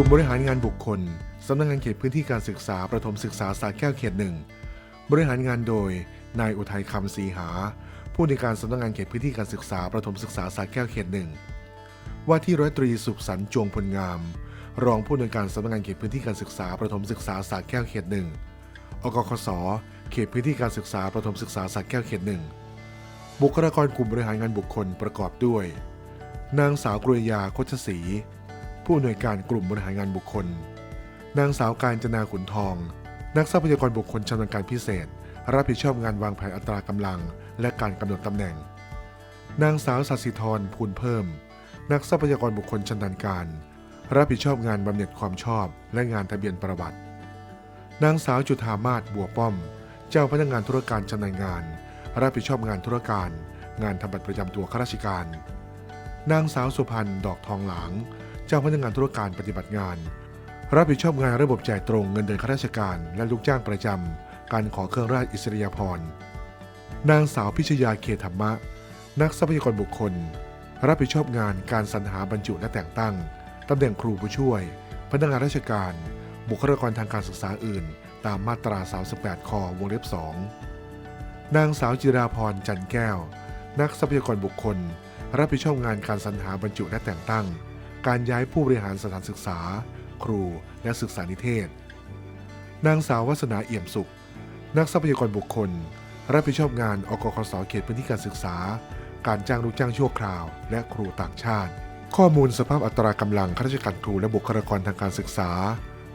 ลุ่มบริหารงานบุคคล สำนักงานเขตพื้นที่การศึกษาประถมศึกษาสาแก้วเขตหนึ่ง บริหารงานโดย นายอุทัยคำศรีหา ผู้ในการสำนักงานเขตพื้นที่การศึกษาประถมศึกษาสาแก้วเขตหนึ่ง ว่าที่ร้อยตรีสุขสันต์จวงพลงาม รองผู้ในการสำนักงานเขตพื้นที่การศึกษาประถมศึกษาสาแก้วเขตหนึ่ง อกคส เขตพื้นที่การศึกษาประถมศึกษาสาแก้วเขตหนึ่ง บุคลากรกลุ่มบริหารงานบุคคลประกอบด้วย นางสาวกรุยาโคชศรี ผู้อำนวยการกลุ่มบริหารงานบุคคล นางสาวการจนาขุนทอง นักทรัพยากรบุคคลชำนาญการพิเศษ รับผิดชอบงานวางแผนอัตรากำลัง และการกำหนดตำแหน่ง นางสาวสัสิธรภูลเพิ่ม นักทรัพยากรบุคคลชำนาญการ รับผิดชอบงานบำเหน็จความชอบ และงานทะเบียนประวัติ นางสาวจุธามาศบัวป้อม เจ้าพนักงานธุรการชำนาญงาน รับผิดชอบงานธุรการ งานทำบัตรประจำตัวข้าราชการ นางสาวสุพันธ์ดอกทองหลาง เจ้าพนักงานธุรการปฏิบัติงาน รับผิดชอบงานระบบจ่ายตรงเงินเดือนข้าราชการ และลูกจ้างประจำการขอเครื่องราชอิสริยาภรณ์นางสาวพิชยาเคธรรมะ นักทรัพยากรบุคคล รับผิดชอบงานการสรรหาบรรจุและแต่งตั้งตำแหน่งครูผู้ช่วย พนักงานราชการ บุคลากรทางการศึกษาอื่น ตามมาตรา 38ควงเล็บ 2 นางสาวจิราพรจันแก้ว นักทรัพยากรบุคคล รับผิดชอบงานการสรรหาบรรจุและแต่งตั้ง การย้ายผู้บริหารสถานศึกษา ครูและศึกษานิเทศ นางสาววัฒนาเอี่ยมสุข นักทรัพยากรบุคคล รับผิดชอบงานอกคสเขตพื้นที่การศึกษา การจ้างลูกจ้างชั่วคราว และครูต่างชาติ ข้อมูลสภาพอัตรากำลังข้าราชการครูและบุคลากรทางการศึกษา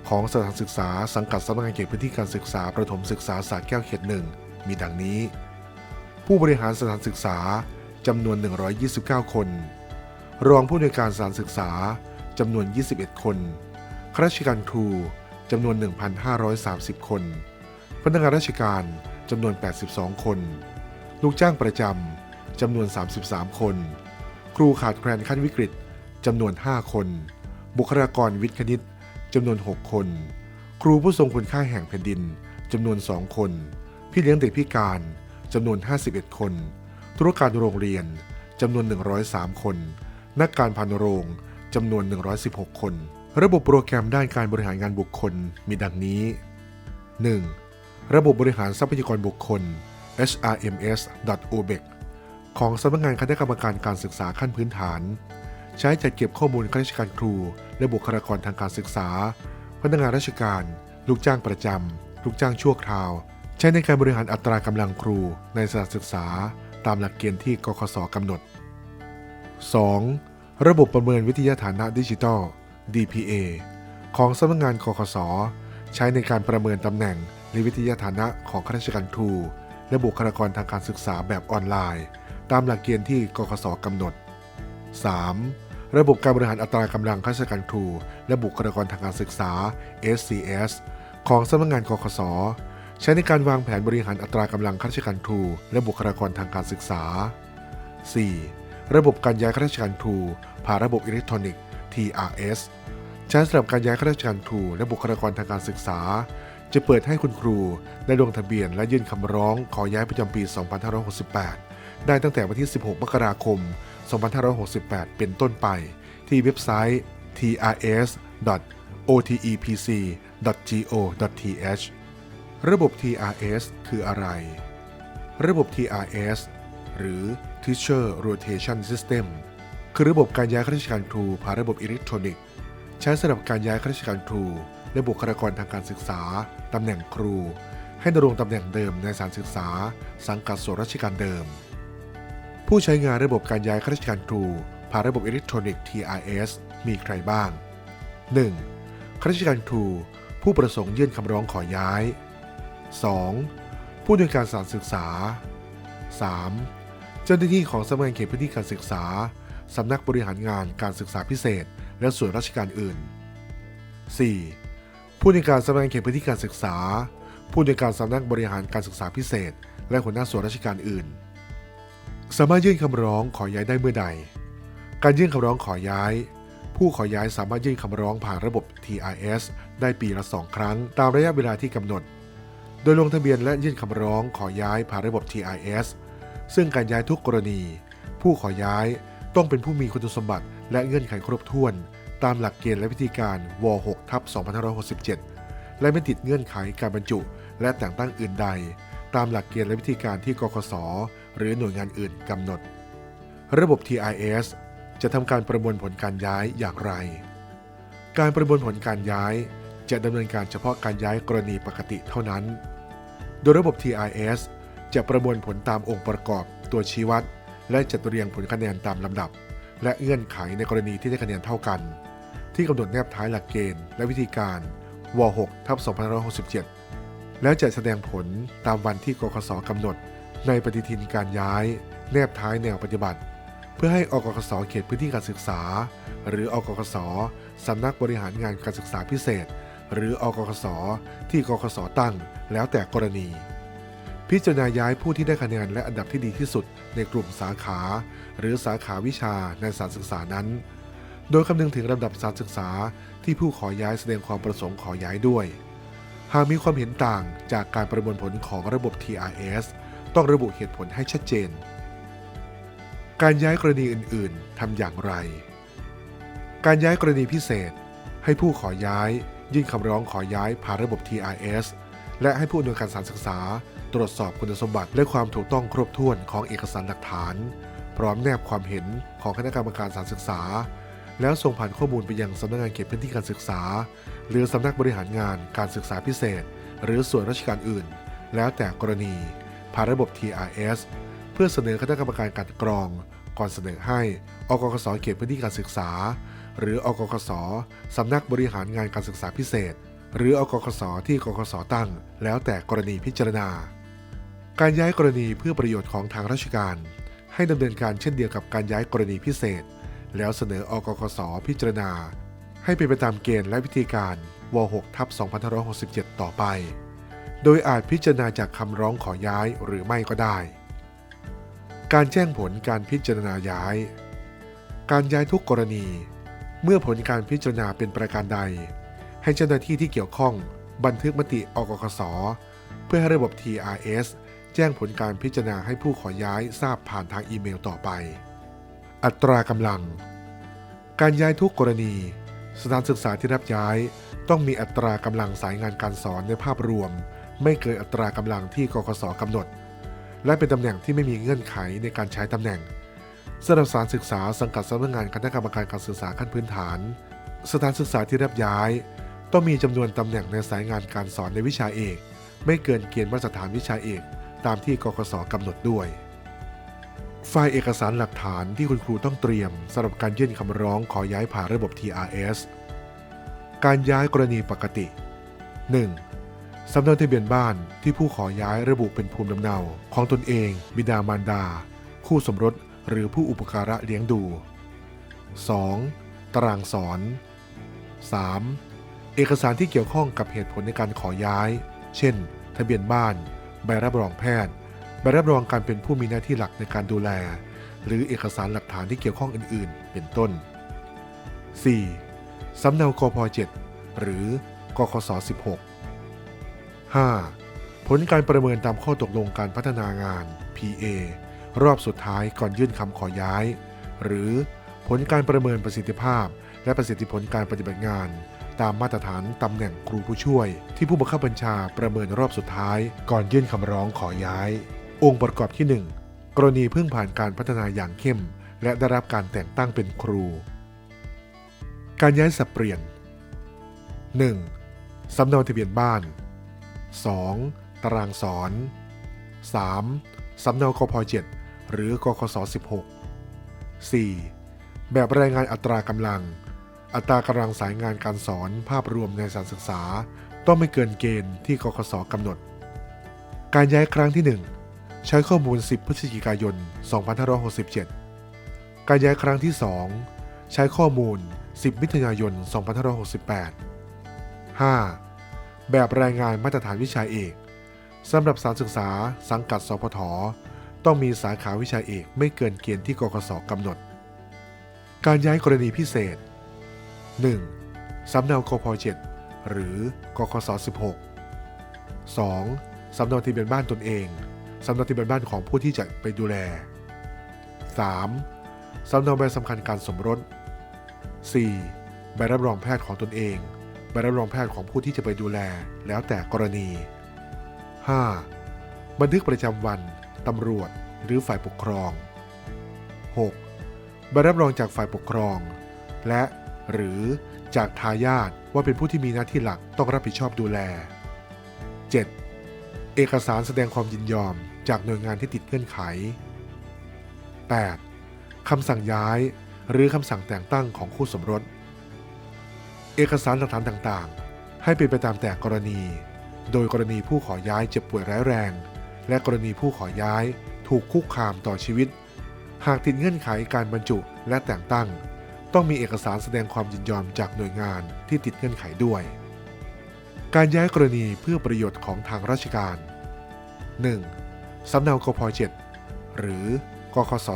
ของสถานศึกษาสังกัดสำนักงานเขตพื้นที่การศึกษาประถมศึกษาสาแก้วเขตหนึ่งมีดังนี้ ผู้บริหารสถานศึกษาจำนวน 129 คน รองผู้ในวยการสถานศึกษาจำนวน 21 คนข้าราชการครูจำนวน 1,530 คน พนักงานราชการจำนวน 82 คน ลูกจ้างประจำจำนวน 33 คน ครูขาดแคลนขั้นวิกฤตจำนวน 5 คน บุคลากรวิทย์คณิตจำนวน 6 คน ครูผู้ทรงคุณค่าแห่งแผ่นดินจำนวน 2 คน พี่เลี้ยงเด็กพิการจำนวน 51 คน ธุรการโรงเรียนจำนวน 103 คน นักการพันโรงจำนวน 116 คน ระบบโปรแกรมด้านการบริหารงานบุคคลมีดังนี้ 1. ระบบบริหารทรัพยากรบุคคล HRMS.OBEC ของสำนักงานคณะกรรมการการศึกษาขั้นพื้นฐาน ใช้จัดเก็บข้อมูลข้าราชการครู และบุคลากรทางการศึกษา พนักงานราชการ ลูกจ้างประจำ ลูกจ้างชั่วคราว ใช้ในการบริหารอัตรากำลังครูในสถานศึกษา ตามหลักเกณฑ์ที่กคสกำหนด 2. ระบบประเมินวิทยาฐานะดิจิทัล DPA ของสำนักงานกคส ใช้ในการประเมินตำแหน่งและวิทยาฐานะของข้าราชการครู และบุคลากรทางการศึกษาแบบออนไลน์ ตามหลักเกณฑ์ที่กคสกำหนด 3. ระบบการบริหารอัตรากำลังข้าราชการครู และบุคลากรทางการศึกษา SCS ของสำนักงานกคส ใช้ในการวางแผนบริหารอัตรากำลังข้าราชการครู และบุคลากรทางการศึกษา 4. ระบบการย้ายข้าราชการครูผ่านระบบอิเล็กทรอนิกส์ TRS ใช้สำหรับการย้ายข้าราชการครูและบุคลากรทางการศึกษา จะเปิดให้คุณครูได้ลงทะเบียนและยื่นคำร้องขอย้ายประจำปี 2568 ได้ตั้งแต่วันที่ 16 มกราคม 2568 เป็นต้นไป ที่เว็บไซต์ trs.otepc.go.th ระบบ TRS คืออะไร ระบบ TRS หรือ Teacher Rotation System คือระบบการย้ายข้าราชการครูผ่านระบบอิเล็กทรอนิกส์ ใช้สำหรับการย้ายข้าราชการครู และบุคลากรทางการศึกษา ตำแหน่งครู ให้ดำรงตำแหน่งเดิมในสถานศึกษา สังกัดส่วนราชการเดิม ผู้ใช้งานระบบการย้ายข้าราชการครูผ่านระบบอิเล็กทรอนิกส์ TRS มีใครบ้าง 1. ข้าราชการครูผู้ประสงค์ยื่นคำร้องขอย้าย 2. ผู้ดำเนินการสถานศึกษา 3. เจ้าหน้าที่ของสำนักงานเขตพื้นที่การศึกษา สำนักบริหารงานการศึกษาพิเศษ และส่วนราชการอื่น 4. ผู้ในการสำนักงานเขตพื้นที่การศึกษา ผู้ในการสำนักบริหารการศึกษาพิเศษ และหัวหน้าส่วนราชการอื่น สามารถยื่นคำร้องขอย้ายได้เมื่อใด การยื่นคำร้องขอย้าย ผู้ขอย้ายสามารถยื่นคำร้องผ่านระบบ TIS ได้ปีละสองครั้ง ตามระยะเวลาที่กำหนด โดยลงทะเบียนและยื่นคำร้องขอย้ายผ่านระบบ TIS ซึ่งการย้ายทุกกรณี ผู้ขอย้ายต้องเป็นผู้มีคุณสมบัติและเงื่อนไขครบถ้วน ตามหลักเกณฑ์และวิธีการว6ทับ2567 และไม่ติดเงื่อนไขการบรรจุ และแต่งตั้งอื่นใด ตามหลักเกณฑ์และวิธีการที่กกสหรือหน่วยงานอื่นกำหนด ระบบ TIS จะทำการประมวลผลการย้ายอย่างไร การประมวลผลการย้ายจะดำเนินการเฉพาะการย้ายกรณีปกติเท่านั้น โดยระบบ TIS จะประมวลผลตามองค์ประกอบตัวชี้วัด และจัดเรียงผลคะแนนตามลำดับ และเงื่อนไขในกรณีที่ได้คะแนนเท่ากัน ที่กำหนดแนบท้ายหลักเกณฑ์ และวิธีการว6ทับ2567 แล้วจะแสดงผลตามวันที่กกสกำหนด ในปฏิทินการย้าย แนบท้ายแนวปฏิบัติ เพื่อให้อกกสเขตพื้นที่การศึกษา หรืออกกสสำนักบริหารงานการศึกษาพิเศษ หรืออกกสที่กกสตั้ง แล้วแต่กรณี พิจารณาย้ายผู้ที่ได้คะแนนและอันดับที่ดีที่สุดในกลุ่มสาขา หรือสาขาวิชาในสารศึกษานั้น โดยคำนึงถึงลำดับสารศึกษาที่ผู้ขอย้ายแสดงความประสงค์ขอย้ายด้วย หากมีความเห็นต่างจากการประมวลผลของระบบ TRS ต้องระบุเหตุผลให้ชัดเจน การย้ายกรณีอื่น ๆทำอย่างไร การย้ายกรณีพิเศษ ให้ผู้ขอย้าย ยื่นคำร้องขอย้ายผ่านระบบ TRS และให้ผู้อำนวยการสารศึกษา ตรวจสอบคุณสมบัติ และความถูกต้องครบถ้วนของเอกสารหลักฐาน พร้อมแนบความเห็นของคณะกรรมการสารศึกษา แล้วส่งผ่านข้อมูลไปยังสำนักงานเขตพื้นที่การศึกษา หรือสำนักบริหารงานการศึกษาพิเศษ หรือส่วนราชการอื่น แล้วแต่กรณีผ่านระบบ TRS เพื่อเสนอคณะกรรมการกลันกรอง ก่อนเสนอให้อกกสเขตพื้นที่การศึกษา หรืออกกสสำนักบริหารงานการศึกษาพิเศษ หรืออกกสที่กกสตั้ง แล้วแต่กรณีพิจารณา การย้ายกรณีเพื่อประโยชน์ของทางราชการ ให้ดำเนินการเช่นเดียวกับการย้ายกรณีพิเศษ แล้วเสนออกกสพิจารณา ให้เป็นไปตามเกณฑ์และวิธีการว6ทับ2567 ต่อไป โดยอาจพิจารณาจากคำร้องขอย้ายหรือไม่ก็ได้ การแจ้งผลการพิจารณาย้าย การย้ายทุกกรณี เมื่อผลการพิจารณาเป็นประการใด ให้เจ้าหน้าที่ที่เกี่ยวข้อง บันทึกมติอกกสเพื่อให้ระบบ TRS แจ้งผลการพิจารณาให้ผู้ขอย้ายทราบผ่านทางอีเมลต่อไป อัตรากำลัง การย้ายทุกกรณี สถานศึกษาที่รับย้าย ต้องมีอัตรากำลังสายงานการสอนในภาพรวม ไม่เกินอัตรากำลังที่กกสกำหนด และเป็นตำแหน่งที่ไม่มีเงื่อนไขในการใช้ตำแหน่งสำหรับสถานศึกษาสังกัดสำนักงานคณะกรรมการการศึกษาขั้นพื้นฐาน สถานศึกษาที่รับย้าย ต้องมีจำนวนตำแหน่งในสายงานการสอนในวิชาเอก ไม่เกินเกณฑ์มาตรฐานวิชาเอก ตามที่กกสกำหนดด้วย ไฟล์เอกสารหลักฐานที่คุณครูต้องเตรียมสำหรับการยื่นคำร้องขอย้ายผ่านระบบ TRS การย้ายกรณีปกติ 1. สำเนาทะเบียนบ้านที่ผู้ขอย้ายระบุเป็นภูมิลำเนา ของตนเอง บิดามารดา คู่สมรสหรือผู้อุปการะเลี้ยงดู 2. ตารางสอน 3. เอกสารที่เกี่ยวข้องกับเหตุผลในการขอย้าย เช่น ทะเบียนบ้าน ใบรับรองแพทย์ ใบรับรองการเป็นผู้มีหน้าที่หลักในการดูแล หรือเอกสารหลักฐานที่เกี่ยวข้องอื่น ๆ เป็นต้น 4. สำเนากพ 7 หรือกคส16 5. ผลการประเมินตามข้อตกลงการพัฒนางาน PA รอบสุดท้ายก่อนยื่นคำขอย้าย หรือผลการประเมินประสิทธิภาพ และประสิทธิผลการปฏิบัติงาน ตามมาตรฐานตำแหน่งครูผู้ช่วย ที่ผู้บังคับบัญชาประเมินรอบสุดท้าย ก่อนยื่นคำร้องขอย้าย องค์ประกอบที่ 1 กรณีเพิ่งผ่านการพัฒนาอย่างเข้ม และได้รับการแต่งตั้งเป็นครู การย้ายสับเปลี่ยน 1. สำเนาทะเบียนบ้าน 2. ตารางสอน 3. สำเนากพ7หรือกคส16 4. แบบรายงานอัตรากำลัง อัตรากำลังสายงานการสอนภาพรวมในสถานศึกษา ต้องไม่เกินเกณฑ์ที่กคสกำหนด การย้ายครั้งที่ 1 ใช้ข้อมูล 10 พฤศจิกายน 2567 การย้ายครั้งที่ 2 ใช้ข้อมูล 10 มิถุนายน 2568 5. แบบรายงานมาตรฐานวิชาเอกสำหรับสถารศึกษาสังกัดสพทต้องมีสาขาวิชาเอกไม่เกินเกณฑ์ที่กกสกำหนด การย้ายกรณีพิเศษ 1. สำเนากพ7หรือกคส16 2. สำเนาทะเบียนบ้านตนเอง สำเนาทะเบียนบ้านของผู้ที่จะไปดูแล 3. สำเนาใบสำคัญการสมรส 4. ใบรับรองแพทย์ของตนเอง ใบรับรองแพทย์ของผู้ที่จะไปดูแล แล้วแต่กรณี 5. บันทึกประจำวัน ตำรวจ หรือฝ่ายปกครอง 6. ใบรับรองจากฝ่ายปกครอง และ หรือจากทายาทว่าเป็นผู้ที่มีหน้าที่หลักต้องรับผิดชอบดูแล 7. เอกสารแสดงความยินยอมจากหน่วยงานที่ติดเงื่อนไข 8. คำสั่งย้ายหรือคำสั่งแต่งตั้งของคู่สมรส เอกสารหลักฐานต่างๆ ให้เป็นไปตามแต่กรณี โดยกรณีผู้ขอย้ายเจ็บป่วยร้ายแรง และกรณีผู้ขอย้ายถูกคุกคามต่อชีวิต หากติดเงื่อนไขการบรรจุและแต่งตั้ง ต้องมีเอกสารแสดงความยินยอมจากหน่วยงานที่ติดเงื่อนไขด้วย การย้ายกรณีเพื่อประโยชน์ของทางราชการ 1. สำเนากพ7หรือกคส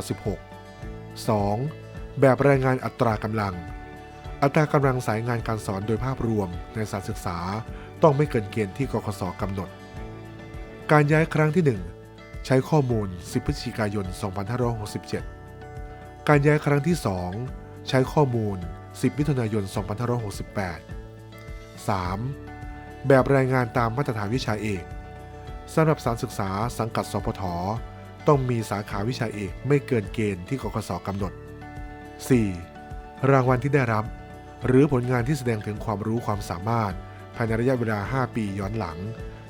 16 2. แบบรายงานอัตรากำลัง อัตรากำลังสายงานการสอนโดยภาพรวมในสถานศึกษาต้องไม่เกินเกณฑ์ที่กคสกำหนด การย้ายครั้งที่ 1 ใช้ข้อมูล 10 พฤศจิกายน 2567 การย้ายครั้งที่ 2 ใช้ข้อมูล 10 มิถุนายน 2568 3. แบบรายงานตามมาตรฐานวิชาเอกสำหรับสถารศึกษาสังกัดสพทต้องมีสาขาวิชาเอกไม่เกินเกณฑ์ที่กกสกำหนด 4. รางวัลที่ได้รับ หรือผลงานที่แสดงถึงความรู้ความสามารถ ภายในระยะเวลา 5 ปีย้อนหลัง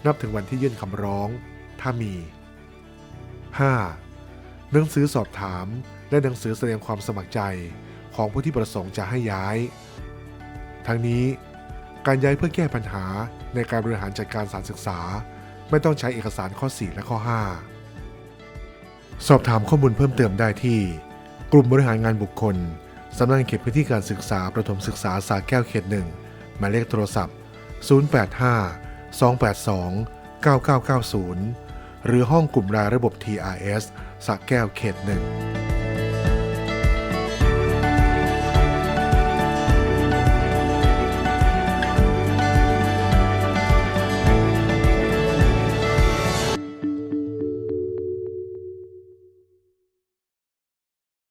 นับถึงวันที่ยื่นคำร้อง ถ้ามี 5. หนังสือสอบถามและหนังสือแสดงความสมัครใจ ของผู้ที่ประสงค์จะให้ย้าย ทั้งนี้การย้ายเพื่อแก้ปัญหาในการบริหารจัดการสารศึกษา ไม่ต้องใช้เอกสารข้อ 4 และข้อ 5 สอบถามข้อมูลเพิ่มเติมได้ที่ กลุ่มบริหารงานบุคคลสำนักเขตพื้นที่การศึกษาประถมศึกษาสาแก้วเขตหนึ่งหมายเลขโทรศัพท์ 085 282 9990 หรือห้องกลุ่มรายระบบ TRS สาแก้วเขตหนึ่ง